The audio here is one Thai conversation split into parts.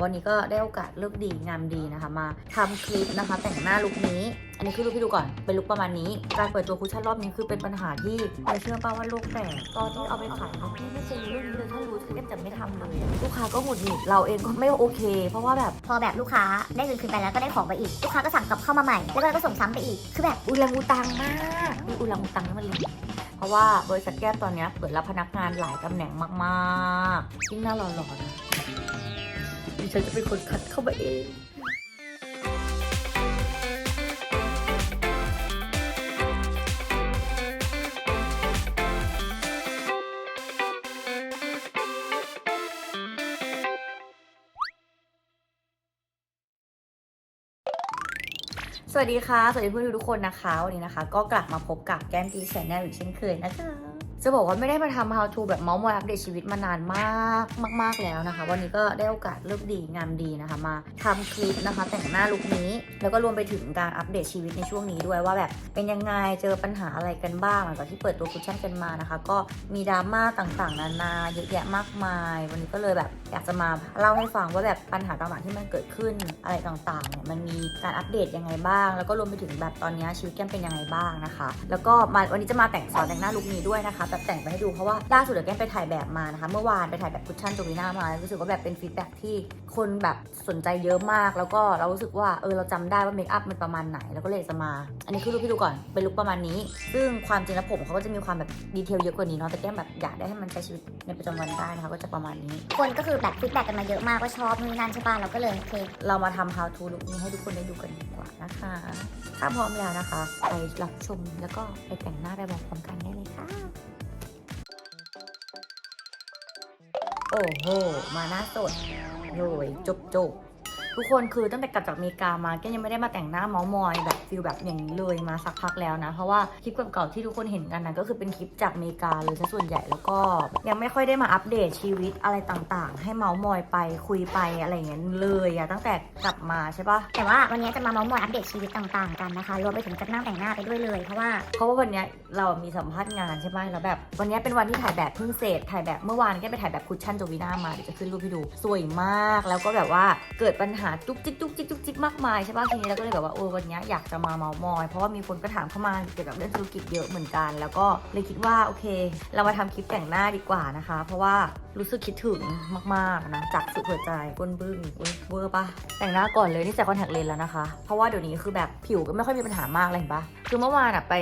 วันนี้ก็ได้โอกาสเลือกดีงามดีนะคะ มาทำคลิปนะคะ แต่งหน้าลุคนี้ อันนี้คือลุคที่ดูก่อน เป็นลุคประมาณนี้ การเปิดตัวคุชชั่นรอบนี้คือเป็นปัญหาที่เราเชื่อป่าว่าโลกแตกตอนที่เอาไปขายเขาไม่เคยรู้เรื่องนี้เลยถ้ารู้คือเอ็จะไม่ทำเลยลูกค้าก็หงุดหงิดเราเองก็ไม่โอเค เพราะว่าแบบพอแบบลูกค้าได้เงินคืนไปแล้วก็ได้ของไปอีกลูกค้าก็สั่งกลับเข้ามาใหม่แล้วก็ส่งซ้ำไปอีกคือแบบอุลังอุตังมากมีอุลังอุตังนั่นมันลิงเพราะว่าบริษัทแก้ตอนนี้เปิดรับพนักงานหลายตำแหน่งมากๆยิ่งหน้าหล่อๆนะดิ ฉันจะเป็นคนคัดเข้ามาเองสวัสดีค่ะ สวัสดีเพื่อนๆทุกคนนะคะ วันนี้นะคะ ก็กลับมาพบกับแก้มตีแชนแนลอีกเช่นเคยนะคะ จะบอกว่าไม่ได้มาทำ how to แบบเมาส์มอยอัปเดตชีวิตมานานมากมาก ๆ แล้วนะคะ วันนี้ก็ได้โอกาสเลือกดีงามดีนะคะ มาทำคลิปนะคะ แต่งหน้าลุคนี้ แล้วก็รวมไปถึงการอัปเดตชีวิตในช่วงนี้ด้วยว่าแบบเป็นยังไงเจอปัญหาอะไรกันบ้างหลังจากที่เปิดตัวคุชชั่นกันมานะคะ ก็มีดราม่าต่างๆ นานาเยอะแยะมากมาย วันนี้ก็เลยแบบอยากจะมาเล่าให้ฟังว่าแบบปัญหาต่างๆที่มันเกิดขึ้นอะไรต่างๆเนี่ยมันมีการอัปเดตยังไงบ้าง แล้วก็รวมไปถึงแบบตอนนี้ชีวิตแก้มเป็นยังไงบ้างนะคะ แล้วก็มาวันนี้จะมาแต่งสอนแต่งหน้าลุคนี้ด้วยนะคะแบบแต่งไปให้ดูเพราะว่าล่าสุดเดี๋ยวแก้มไปถ่ายแบบมานะคะ เมื่อวานไปถ่ายแบบคุชชั่นโจวิน่ามารู้สึกว่าแบบเป็นฟีดแบ็กที่คนแบบสนใจเยอะมาก แล้วก็เรารู้สึกว่าเออเราจำได้ว่าเมคอัพมันประมาณไหนแล้วก็เลยจะมา อันนี้คือลุคที่ดูก่อนเป็นลุคประมาณนี้ ซึ่งความจริงแล้วผมเขาก็จะมีความแบบดีเทลเยอะกว่านี้เนาะแต่แก้มแบบอยากได้ให้มันใช้ชีวิตในประจำวันได้นะคะก็จะประมาณนี้ คนก็คือแบบฟีดแบ็กกันมาเยอะมากว่าชอบนู่นนนั่นใช่ป่ะเราก็เลยโอเคเรามาทำ how to ลุคนี้ให้ทุกคนได้ดูกันดีกว่านะคะถ้าพร้อมแล้วนะคะ ไปรับชมแล้วก็ไปแต่งหน้าไปบอกพร้อมกันได้เลยค่ะ โอ้โห มาหน้าสดโรยจบจบ ทุกคนคือตั้งแต่กลับจากอเมริกามาแก็ยังไม่ได้มาแต่งหน้าเมามอยแบบฟิลแบบอย่างนี้เลยมาสักพักแล้วนะ เพราะว่าคลิปเก่าๆที่ทุกคนเห็นกันนะก็คือเป็นคลิปจากอเมริกาเลยซะส่วนใหญ่แล้วก็ยังไม่ค่อยได้มาอัปเดตชีวิตอะไรต่างๆ ให้เมามอยไปคุยไปอะไรอย่างเงี้ยเลยอะตั้งแต่กลับมาใช่ปะแต่ว่าวันนี้จะมาเมามอยอัปเดตชีวิตต่างๆกันนะคะรวมไปถึงจะนั่งแต่งหน้าไปด้วยเลย เพราะว่าเพราะว่าวันนี้เรามีสัมภาษณ์งานใช่ไหมแล้วแบบวันนี้เป็นวันที่ถ่ายแบบเพิ่งเสร็จถ่ายแบบเมื่อวานแกไปถ่ายแบบคุชชั่นโจวิน่ามาเดี๋ยวจะขึ้นรูปให้ดูสวยมากแล้วก็แบบว่าเกิดปัญหาหาจุกจิกจุกจิกจุกจิกมากมายใช่ป่ะทีนี้เราก็เลยแบบว่าโอ้วันเนี้ยอยากจะมาเมามอย เพราะว่ามีคนก็ถามเข้ามาเกี่ยวกับเรื่องธุรกิจเยอะเหมือนกัน แล้วก็เลยคิดว่าโอเค เรามาทำคลิปแต่งหน้าดีกว่านะคะ เพราะว่ารู้สึกคิดถึงมากๆนะจากสุดหัวใจก้นบึ้งเวอร์ปะแต่งหน้าก่อนเลยนี่ใส่คอนแทคเลนส์แล้วนะคะ เพราะว่าเดี๋ยวนี้คือแบบผิวก็ไม่ค่อยมีปัญหามากเลยเห็นปะคือเมื่อวานอะไป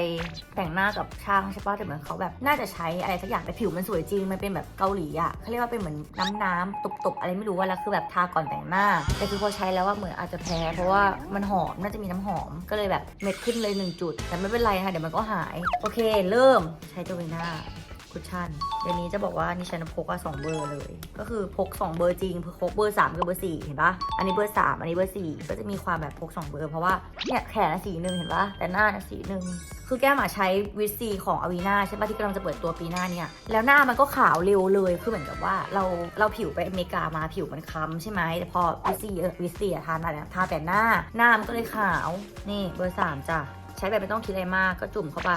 แต่งหน้ากับช่างใช่ปะแต่เหมือนเขาแบบน่าจะใช้อะไรสักอย่างแต่ผิวมันสวยจริงมันเป็นแบบเกาหลีอะเขาเรียกว่าเป็นเหมือนน้ำน้ำตบๆอะไรไม่รู้ว่าแล้วคือแบบทาก่อนแต่งหน้าแต่คือพอใช้แล้วว่าเหมือนอาจจะแพ้ เพราะว่ามันหอมน่าจะมีน้ำหอมก็เลยแบบเม็ดขึ้นเลยหนึ่งจุด แต่ไม่เป็นไรค่ะเดี๋ยวมันก็หาย โอเค เริ่มใช้ตัววีน่าคุชชั่นเดี๋ยวนี้จะบอกว่านี่ฉันพกว่าสองเบอร์เลย ก็คือพก 2 เบอร์จริงพกเบอร์ 3 กับเบอร์ 4 เห็นปะอันนี้เบอร์ 3 อันนี้เบอร์ 4 ก็จะมีความแบบพก 2 เบอร์ เพราะว่าเนี่ยแขนน่ะสีหนึ่งเห็นปะแต่หน้าน่ะสีหนึ่ง คือแก้มอะใช้วิตซีของอวีนาใช่ปะที่กำลังจะเปิดตัวปีหน้าเนี่ย แล้วหน้ามันก็ขาวเร็วเลย คือเหมือนกับว่าเราเราผิวไปอเมริกามาผิวมันคล้ำใช่ไหมแต่พอวิตซีเออวิตซีอะทาอะไรทาแต่หน้า หน้ามันก็เลยขาว นี่เบอร์สามจ้ะ ใช้แบบไม่ต้องคิดอะไรมากก็จุ่มเข้าไป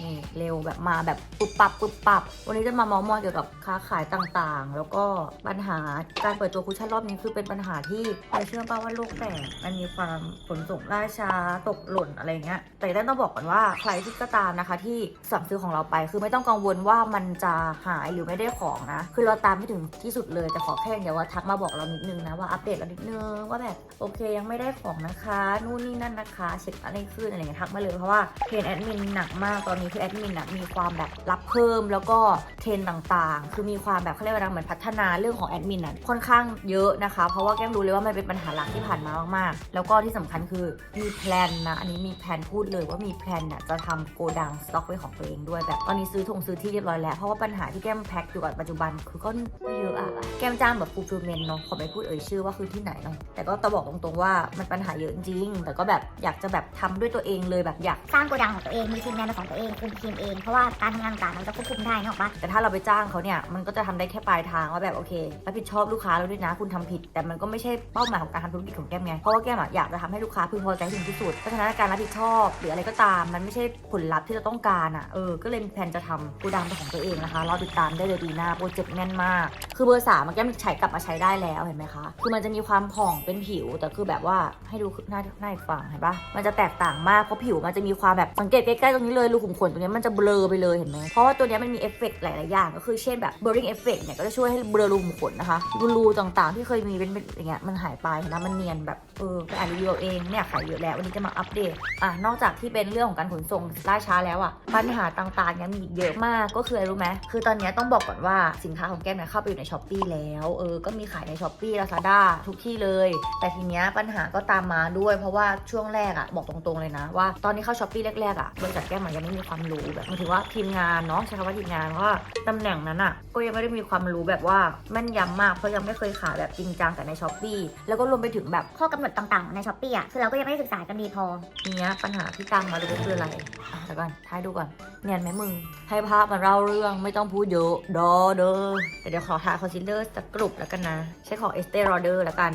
นี่เร็วแบบมาแบบปุบปับปุบปับ วันนี้จะมาเมามอยเกี่ยวกับค้าขายต่างๆ แล้วก็ปัญหาการเปิดตัวคุชชั่นรอบนี้คือเป็นปัญหาที่เราเชื่อป่าว่าโลกแตกมันมีความขนส่งล่าช้าตกหล่นอะไรเงี้ยแต่ต้องบอกก่อนว่าใครที่ก็ตามนะคะ ที่สั่งซื้อของเราไปคือไม่ต้องกังวลว่ามันจะหายหรือไม่ได้ของนะ คือเราตามให้ถึงที่สุดเลยแต่ขอแค่เดี๋ยวว่าทักมาบอกเรานิดนึงนะว่าอัปเดตเรานิดนึงว่าแบบโอเคยังไม่ได้ของนะคะนู่นนี่นั่นนะคะเช็คอะไรขึ้นอะไรเงี้ยทักมาเลยเพราะว่าเทรนแอดมินหนักมากตอนนี้คือแอดมินอะมีความแบบรับเพิ่มแล้วก็เทรนต่างๆ คือมีความแบบเขาเรียกว่าเหมือนพัฒนาเรื่องของแอดมินอะค่อนข้างเยอะนะคะ เพราะว่าแก้มรู้เลยว่ามันเป็นปัญหาหลักที่ผ่านมามากๆ แล้วก็ที่สำคัญคือมีแพลนนะอันนี้มีแพลนพูดเลยว่ามีแพลนน่ะจะทำโกดังสต็อกไว้ของตัวเองด้วยแบบตอนนี้ซื้อถงซื้อที่เรียบร้อยแล้วเพราะว่าปัญหาที่แก้มแพ็คอยู่กับปัจจุบันคือก็เยอะอะแก้มจ้างแบบฟูลฟิลเมนเนาะขอไม่พูดเอ่ยชื่อว่าคือที่ไหนเนาะแต่ก็ต้องบอกตรงๆว่ามันปัญหาเยอะจริงแต่ก็แบบอยากจะแบบทำด้วยตัวเองเลยแบบอยากสร้างโกดังของตัวเองมีทีมงานของตัวเองคุมทีมเอง เพราะว่าการทำงานต่างๆเราจะควบคุมได้นึกออกปะแต่ถ้าเราไปจ้างเขาเนี่ยมันก็จะทำได้แค่ปลายทางว่าแบบโอเครับผิดชอบลูกค้าเราด้วยนะคุณทำผิด แต่มันก็ไม่ใช่เป้าหมายของการทำธุรกิจของแก้มไงเพราะว่าแก้มอะอยากจะทำให้ลูกค้าพึงพอใจถึงที่สุดเพราะฉะนั้นการรับผิดชอบหรืออะไรก็ตาม มันไม่ใช่ผลลัพธ์ที่เราต้องการอะเออก็เลยแผนจะทำกูดังเป็นของตัวเองนะคะรอติดตามได้เลยดีหน้าโปรเจกต์แน่นมาก คือเบอร์สามมันแก้มใช้กลับมาใช้ได้แล้วเห็นไหมคะคือมันจะมีความผ่องเป็นผิวแต่คือแบบว่าให้ดูหน้าหน้าอีกฝั่งเห็นปะมันจะแตกต่างมากเพราะผิวมันจะมีความแบบสังเกตใกล้ๆตรงนี้เลยรูขุมขนตัวนี้มันจะเบลอไปเลยเห็นไหมเพราะว่าตัวนี้มันมีเอฟเฟกต์หลาย ๆ อย่าง ก็คือเช่นแบบ blurring effect เนี่ยก็จะช่วยให้เบลอรูขุมขนนะคะรูๆต่าง ๆ ที่เคยมีเป็นอย่างเงี้ยมันหายไปเห็นไหมมันเนียนแบบ ออไปอ่านรีวิวเอาเองเนี่ยขายเยอะแล้ววันนี้จะมาอัปเดตอะนอกจากที่เป็นเรื่องของการขนส่งล่าช้าแล้วอะปัญหาต่างๆยังมีอีเยอะมากก็คืออะไรรู้ไหมคือตอนนี้ต้องบอกก่อนว่าสินค้าของแก้มเนี่ยเข้าไปอยู่ในช้อปปีแล้วเออก็มีขายในช้อปปี้ลาซาด้าทุกที่เลย แต่ทีเนี้ยปัญหาก็ตามมาด้วยเพราะว่าช่วงแรกอะบอกตรงๆเลยนะว่าตอนนี้เข้าช้อปปี้แรกๆอะบริษัทแก้มยังไม่มีความรู้แบบมายถึงว่าทีมงานเนาะใช้คำว่าทีมงานว่าตำแหน่งนั้นอะก็ยังไม่ได้มีความรู้แบบว่าแม่นยำมากเพราะยังไม่เคยขายแบบจริงจังแต่ในช้อปปีแล้วก็รวมไปถึงแบบข้อกำหนดต่างๆ ในช้อปปี้อะ คือเราก็ยังไม่ได้ศึกษากันดีพอ ทีเนี้ยปัญหาที่ตามมาเลยก็คืออะไรอะเดี๋ยวก่อนท้ายดูก่อน เนียนไหมมึง ให้ภาพมาเล่าเรื่องไม่ต้องพูดเยอะดอเด้อแต่เดี๋ยวขอทาคอนซีลเลอร์สักกรุบแล้วกันนะ ใช้ของเอสเตอร์รอเดอร์แล้วกัน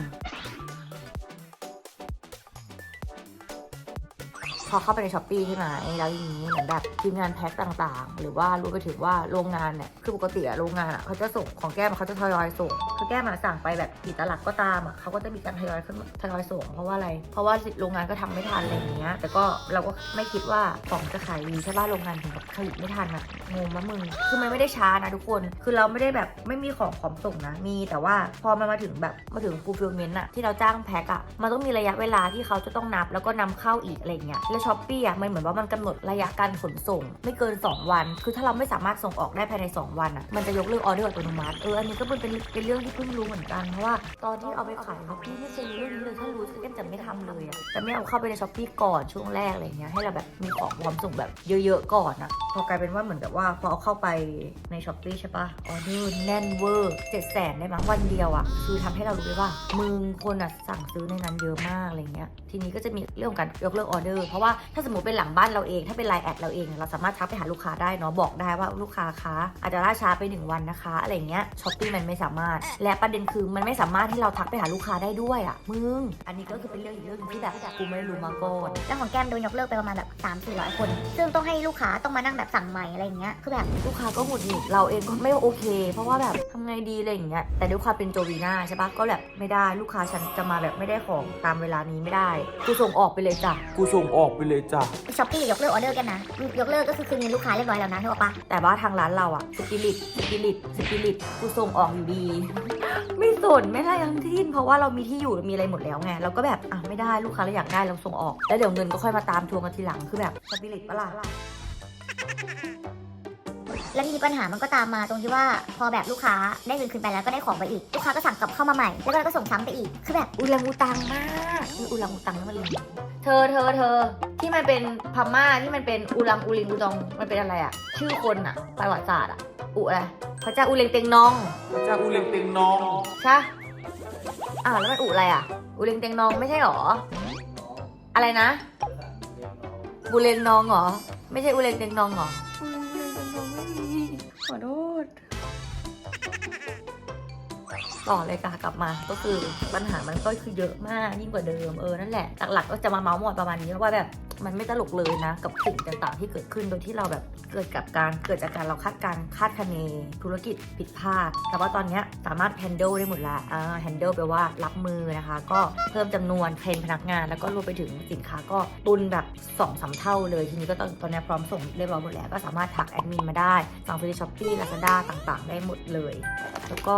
พอเข้าไปในช้อปปี้ใช่ไหมแล้วอย่างนี้เหมือนแบบทีมงานแพ็คต่างๆ หรือว่ารู้ไปถึงว่าโรงงานเนี่ยคือปกติอะโรงงานอะเขาจะส่งของแก้มเขาจะทยอยส่งคือแก้มสั่งไปแบบกี่ตลับก็ตามอะเขาก็จะมีการทยอยขึ้นทยอยส่ง เพราะว่าอะไร เพราะว่าโรงงานก็ทำไม่ทันอะไรอย่างเงี้ย แต่ก็เราก็ไม่คิดว่าของจะขายดีใช่ป่ะโรงงานถึงกับผลิตไม่ทันอะงงมะมึงคือมันไม่ได้ช้านะทุกคน คือเราไม่ได้แบบไม่มีของพร้อมส่งนะมี แต่ว่าพอมันมาถึงแบบมาถึง fulfillment อะที่เราจ้างแพ็คอะมันต้องมีระยะเวลาที่เขาจะต้องนับแล้วก็นำเข้าอีกอะไรเงี้ยแล้วช้อปปี้อะมันเหมือนว่ามันกำหนดระยะการขนส่ง ไม่เกิน 2 วัน คือถ้าเราไม่สามารถส่งออกได้ภายใน 2 วันอะมันจะยกเลิกออเดอร์อัตโนมัติเอออันนี้ก็เป็นเป็นเรื่องที่เพิ่งรู้เหมือนกันเพราะว่าตอนที่เอาไปขายช้อปปี้ไม่เคยรู้เรื่องนี้เลยถ้ารู้แก้มจะไม่ทำเลยอะจะไม่เอาเข้าไปในช้อปปี้ก่อนช่วงแรกอะไรเงี้ยให้เราแบบมีของพร้อมส่งแบบเยอะๆก่อนอะพอกลายเป็นว่าเหมือนกับว่าพอเอาเข้าไปในช้อปปี้ใช่ปะออเดอร์แน่นเวอร์เจ็ดแสนได้มั้งวันเดียวอะคือทำให้เรารู้เลยว่ามึงคนอะสั่งซื้อในนั้นเยอะมากอะไรเงี้ยทีนี้ก็จะมีเรื่องการยกเลิกออเดอร์เพราะว่าถ้าสมมติเป็นหลังบ้านเราเอง ถ้าเป็นไลน์แอดเราเอง เราสามารถทักไปหาลูกค้าได้เนาะบอกได้ว่าลูกค้าคะอาจจะล่าช้าไปหนึ่งวันนะคะ อะไรเงี้ยช้อปปี้มันไม่สามารถ และประเด็นคือมันไม่สามารถที่เราทักไปหาลูกค้าได้ด้วยอะมึง อันนี้ก็คือเป็นเรื่องอีกเรื่องหนึงที่แบบกูไม่ได้รู้มาก่อนแล้วของแก้มโดนยกเลิกไปประมาณแบบ3 4 0 0 คน ซึ่งต้องให้ลูกค้าต้องมานั่งแบบสั่งใหม่อะไรอย่างเงี้ย คือแบบลูกค้าก็หงุดหงิดเราเองก็ไม่โอเค เพราะว่าแบบทำไงดีอะไรอย่างเงี้ย แต่ด้วยความเป็นโจวีน่าใช่ปะก็แบบไม่ได้ลูกค้าฉันจะมาแบบไม่ได้ของตามเวลานี้ไม่ได้ กูส่งออกไปเลยจ้ะ กูส่งออกไปเลยจ้ะช้อปปี้ยกเลิกออเดอร์แกันนะ ยกเลิกก็คือคืนเงินลูกค้าเรียบร้อยแล้วนะนึกออกปะแต่ว่าทางร้านเราอะสปิริตสปิริตสปิริตกูส่งออกอยู่ดี ไม่สนไม่ได้ทั้งที่เพราะว่าเรามีที่อยู่มีอะไรหมดแล้วไงเราก็แบบอะไม่ได้ลูกค้าเราอยากได้เราส่งออก แล้วเดี๋ยวเงินก็ค่อยมาตามทวงกันทีหลังคือแบบสปิริตปะล่ะ แล้วทีนี้ปัญหามันก็ตามมาตรงที่ว่าพอแบบลูกค้าได้เงินคืนไปแล้วก็ได้ของไปอีกลูกค้าก็สั่งกลับเข้ามาใหม่แล้วก็เราก็ส่งซ้ำไปอีกคือแบบอุลังอุตังมากคืออุลังอุตังนี่มันลิงเธอเธอเธอที่มันเป็นพม่าที่มันเป็นอุลังอุลิงอุตองมันเป็นอะไรอะชื่อคนอะประวัติศาสตร์อะอุอะไรพระเจ้าอุเลงเต็งนองพระเจ้าอุเลงเต็งน้องใช่อ้าวแล้วมันอุอะไรอะอุเลงเต็งนองไม่ใช่หรอ อะไรนะบุเรงนองเหรอไม่ใช่อุเลงเต็งนองเหรอ horror! ต่อเลยค่ะกลับมาก็คือปัญหามันก็คือเยอะมากยิ่งกว่าเดิมเออนั่นแหละหลักๆก็จะมาเมาส์หมดประมาณนี้ว่าแบบมันไม่ตลกเลยนะ กับสิ่งต่างๆที่เกิดขึ้นโดยที่เราแบบเกิดกับการเกิดจากการเราคาดการคาดคะเนธุรกิจผิดพลาด แต่ว่าตอนนี้สามารถ handle ได้หมดละอ่า handle แปลว่ารับมือนะคะ ก็เพิ่มจำนวนเทรนพนักงาน แล้วก็รวมไปถึงสินค้าก็ตุนแบบ2อสาเท่าเลย ทีนี้ก็ตอนตอนนี้พร้อมส่งเรียบร้อยหมดแล้วก็สามารถทักแอดมินมาได้สั่งซื้อช้อปปี้ลาซาด้าต่างๆ ได้หมดเลย แล้วก็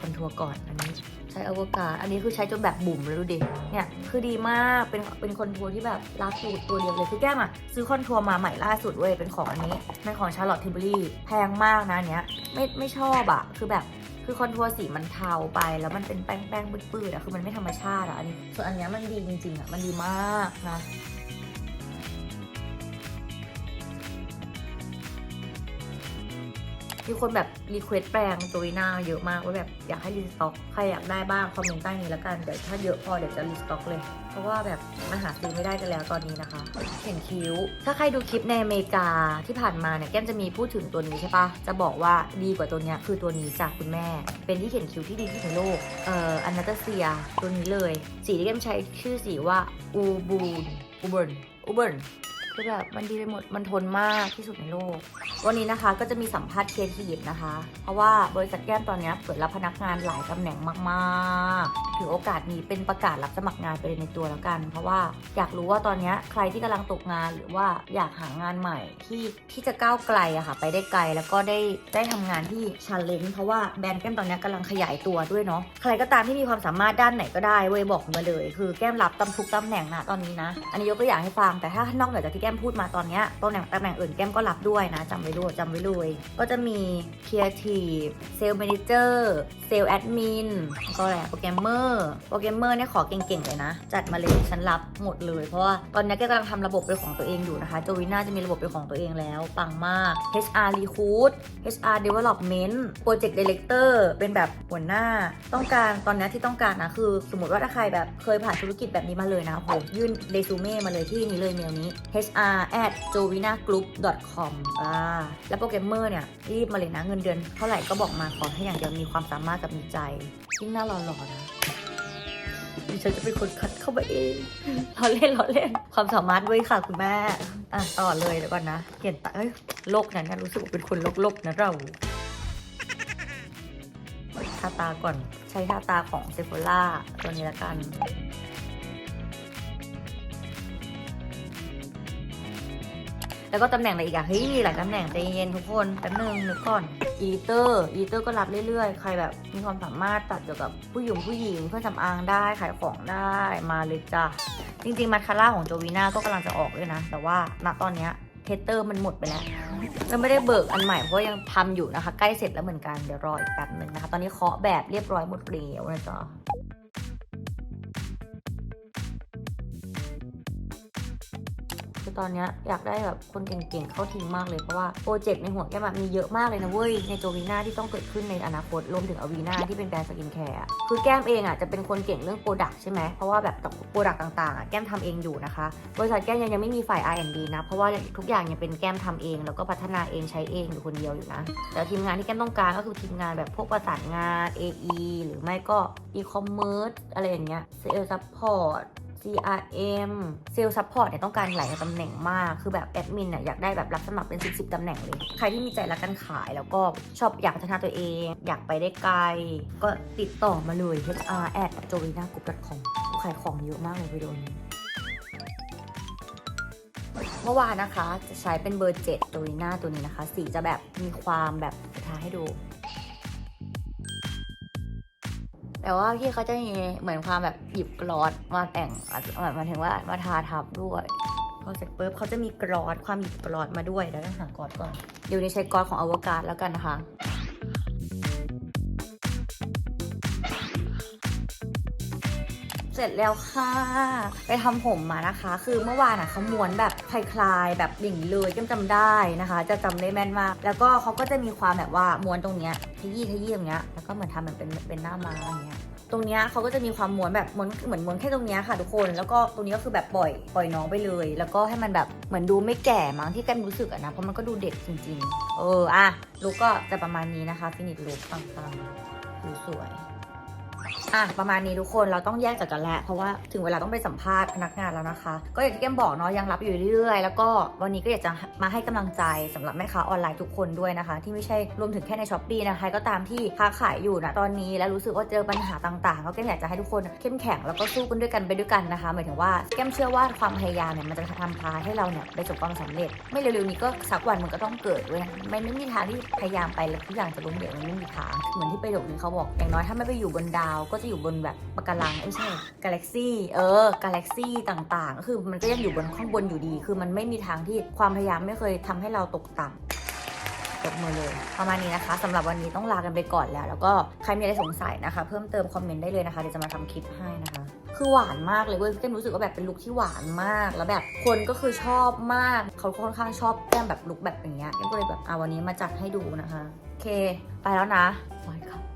คอนทัวร์ก่อนอันนี้ใช้อวกาศ อันนี้คือใช้จนแบบบุ๋มเลยดูดิ เนี่ยคือดีมาก เป็นเป็นคอนทัวร์ที่แบบรักสูตรตัวเดียวเลย คือแก้มอะซื้อคอนทัวร์มาใหม่ล่าสุดเว้ย เป็นของอันนี้เป็นของชาร์ลอตทิมเบอรี่แพงมากนะเนี้ย ไม่ไม่ชอบอะคือแบบคือคอนทัวร์สีมันเทาไปแล้วมันเป็นแป้งแป้งปื้ดๆอะคือมันไม่ธรรมชาติอะอันนี้ ส่วนอันเนี้ยมันดีจริงๆอะมันดีมากนะ มีคนแบบรีเควสแปลงโจวิน่าเยอะมากว่าแบบอยากให้รีสต็อกใครอยากได้บ้างคอมเมนต์ใต้นี้แล้วกันเดี๋ยวถ้าเยอะพอเดี๋ยวจะรีสต็อกเลย เพราะว่าแบบมันหาซื้อไม่ได้กันแล้วตอนนี้นะคะเขียนคิ้ว ถ้าใครดูคลิปในอเมริกาที่ผ่านมาเนี่ยแก้มจะมีพูดถึงตัวนี้ใช่ปะจะบอกว่าดีกว่าตัวเนี้ยคือตัวนี้จากคุณแม่ เป็นที่เขียนคิ้วที่ดีที่สุดในโลกเอ่ออันนาตาเซียตัวนี้เลยสีที่แก้มใช้ชื่อสีว่าอูบูนอูเบิร์นอูเบิร์น คือแบบมันดีไปหมดมันทนมากที่สุดในโลก วันนี้นะคะก็จะมีสัมภาษณ์เคทีฟนะคะ เพราะว่าบริษัทแก้มตอนนี้เปิดรับพนักงานหลายตำแหน่งมากๆ ถือโอกาสนี้เป็นประกาศรับสมัครงานไปเลยในตัวแล้วกัน เพราะว่าอยากรู้ว่าตอนนี้ใครที่กำลังตกงานหรือว่าอยากหางานใหม่ที่ที่จะก้าวไกลอะค่ะ ไปได้ไกลแล้วก็ได้ได้ทำงานที่ชาเลนจ์เพราะว่าแบรนด์แก้มตอนนี้กำลังขยายตัวด้วยเนาะใครก็ตามที่มีความสามารถด้านไหนก็ได้เว้ยบอกมาเลย คือแก้มรับตำทุกตำแหน่งนะตอนนี้นะ อันนี้ยกตัวอย่างให้ฟังแต่ถ้านอกเหนือจากที่แก้มพูดมาตอนนี้ตำแหน่งตำแหน่งอื่นแก้มก็รับด้วยนะจำไว้ด้วยจำไว้เลยก็จะมี Creative Sales Manager Sales Admin ก็อะไรโปรแกรมเมอร์โปรแกรมเมอร์เนี่ยขอเก่งๆเลยนะ จัดมาเลยฉันรับหมดเลย เพราะว่าตอนนี้แกกำลังทำระบบเป็นของตัวเองอยู่นะคะโจวิน่าจะมีระบบเป็นของตัวเองแล้ว ปังมาก HR Recruit HR Development Project Director เป็นแบบหัวหน้า ต้องการตอนนี้ที่ต้องการนะคือ สมมติว่าถ้าใครแบบเคยผ่านธุรกิจแบบนี้มาเลยนะโหยื่นเรซูเม่มาเลยที่นี้เลยเมลนี้ hr R at jovinagroup com อ่าแล้วโปรแกรมเมอร์เนี่ย รีบมาเลยนะเงินเดือนเท่าไหร่ก็บอกมาขอให้อย่างเดียวมีความสามารถกับมีใจยิ่งหน้าหล่อๆนะดิฉันจะเป็นคนคัดเข้ามาเองเราเล่นเราเล่น ความสามารถด้วยค่ะคุณแม่ อะต่อเลยเดี๋ยวก่อนนะเขียนตาเอ้ยโลกนั้นนะรู้สึกว่าเป็นคนโลกๆนะเราทาตาก่อนใช้ทาตาของเซฟ h ล่าตัวนี้ละกัน แล้วก็ตำแหน่งอะไรอีกอะเฮ้ยมีหลายตำแหน่งใจเย็นทุกคนแป๊บนึงนึกก่อนอีเตอร์อีเตอร์ก็รับเรื่อยๆ ใครแบบมีความสามารถตัดเกี่ยวกับผู้หญิงผู้หญิงเพื่อนสำอางได้ขายของได้มาเลยจ้ะจริงๆมาคาร่าของโจวีน่าก็กำลังจะออกด้วยนะ แต่ว่าณตอนเนี้ยเทสเตอร์มันหมดไปแล้วเราไม่ได้เบิกอันใหม่เพราะยังทำอยู่นะคะ ใกล้เสร็จแล้วเหมือนกันเดี๋ยวรออีกแป๊บหนึ่งนะคะ ตอนนี้เคาะแบบเรียบร้อยหมดแล้วนะจ๊ะ คือตอนนี้อยากได้แบบคนเก่งๆเข้าทีมมากเลยเพราะว่าโปรเจกต์ในหัวแก้มมีเยอะมากเลยนะเว้ยในโจวีน่าที่ต้องเกิดขึ้นในอนาคตรวมถึงอวีน่าที่เป็นแบรนด์สกินแคร์คือแก้มเองอะจะเป็นคนเก่งเรื่องโปรดักต์ใช่ไหมเพราะว่าแบบโปรดักต์ต่างๆ แก้มทำเองอยู่นะคะบริษัทแก้มยังยังไม่มีฝ่าย R&D นะเพราะว่าทุกอย่างยังเป็นแก้มทำเอง แล้วก็พัฒนาเองใช้เองอยู่คนเดียวอยู่นะแต่ทีมงานที่แก้มต้องการก็คือทีมงานแบบพวกประสานงาน AE หรือไม่ก็ e-commerce อะไรอย่างเงี้ย sales support CRM Sales Support เนี่ยต้องการหลายตำแหน่งมาก คือแบบแอดมินเนี่ยอยากได้แบบรับสมัครเป็น 10 10ตำแหน่งเลย ใครที่มีใจรักการขายแล้วก็ชอบอยากพัฒนาตัวเอง อยากไปได้ไกล ก็ติดต่อมาเลย HR at j o v i n a g r o u p com ขายของเยอะมากเลยวิดีโอนี้เมื่อวานนะคะจะใช้เป็นเบอร์7ตัวหน้าตัวนี้นะคะ สีจะแบบมีความแบบจะทาให้ดู แต่ว่าพี่เขาจะมีเหมือนความแบบหยิบกรอสมาแต่งอะหมายถึงว่ามาทาทับด้วยพอเสร็จปุ๊บเขาจะมีกรอสความหยิบกรอสมาด้วยแล้วต้องหากรอสก่อนเดี๋ยวนี้ใช้กรอสของอวกาศแล้วกันนะคะ สร็จแล้วค่ะ ไปทำผมมานะคะ คือเมื่อวานอะเขาม้วนแบบคลายๆแบบอย่งเลยก็จำได้นะคะ จะจำได้แม่นมาก แล้วก็เขาก็จะมีความแบบว่าม้วนตรงเนี้ยขยี้ขยี้ตรงเนี้ยแล้วก็เหมือนทำเหมือนเป็นเป็นหน้าม้าอย่างเงี้ยตรงเนี้ยเขาก็จะมีความม้วนแบบม้วนเหมือนม้วนแค่ตรงเนี้ยค่ะทุกคนแล้วก็ตรงนี้ก็คือแบบปล่อยปล่อยน้องไปเลย แล้วก็ให้มันแบบเหมือนดูไม่แก่มั้งที่แกันรู้สึกอะนะเพราะมันก็ดูเด็กจริง ๆ เอออะลุกก็จะประมาณนี้นะคะฟินิชลุกปังๆดูสวย อะประมาณนี้ทุกคนเราต้องแยกจากกันแล้ว เพราะว่าถึงเวลาต้องไปสัมภาษณ์พนักงานแล้วนะคะ ก็อย่างที่แก้มบอกเนาะยังรับอยู่เรื่อยๆ แล้วก็วันนี้ก็อยากจะมาให้กำลังใจสำหรับแม่ค้าออนไลน์ทุกคนด้วยนะคะ ที่ไม่ใช่รวมถึงแค่ในช้อปปีนะคะก็ตามที่ค้าขายอยู่นะตอนนี้แล้วรู้สึกว่าเจอปัญหาต่างๆ ก็แก้มอยากจะให้ทุกคนเข้มแข็งแล้วก็สู้กันด้วยกันไปด้วยกันนะคะ หมายถึงว่าแก้มเชื่อว่าความพยายามเนี่ยมันจะทำพาให้เราเนี่ยไปประสบความสำเร็จ ไม่เร็วๆนี้ก็สักวันมันก็ต้องเกิดเว้ยไม่ไม่มีทางที่พยายามไปแล้วทุกอย่างจะล้มเหลวมันไม่มีทางเหมือนที่ประโยคนึงเขาบอกอย่างน้อยถ้าไม่ไปอยู่บนดาวก็จะอยู่บนแบบปะการังไม่ใช่กาแล็กซี่เออกาแล็กซี่ต่างๆก็คือมันก็ยังอยู่บนข้างบนอยู่ดี คือมันไม่มีทางที่ความพยายามไม่เคยทำให้เราตกต่ำจบมือเลยประมาณนี้นะคะสำหรับวันนี้ต้องลากันไปก่อนแล้ว แล้วก็ใครมีอะไรสงสัยนะคะ เพิ่มเติมคอมเมนต์ได้เลยนะคะเดี๋ยวจะมาทำคลิปให้นะคะ คือหวานมากเลยเว้ยแก้มรู้สึกว่าแบบเป็นลุคที่หวานมาก แล้วแบบคนก็คือชอบมาก เขาค่อนข้างชอบแก้มแบบลุคแบบอย่างเงี้ยแก้มก็เลยแบบเอาวันนี้มาจัดให้ดูนะคะโอเค ไปแล้วนะบายครับ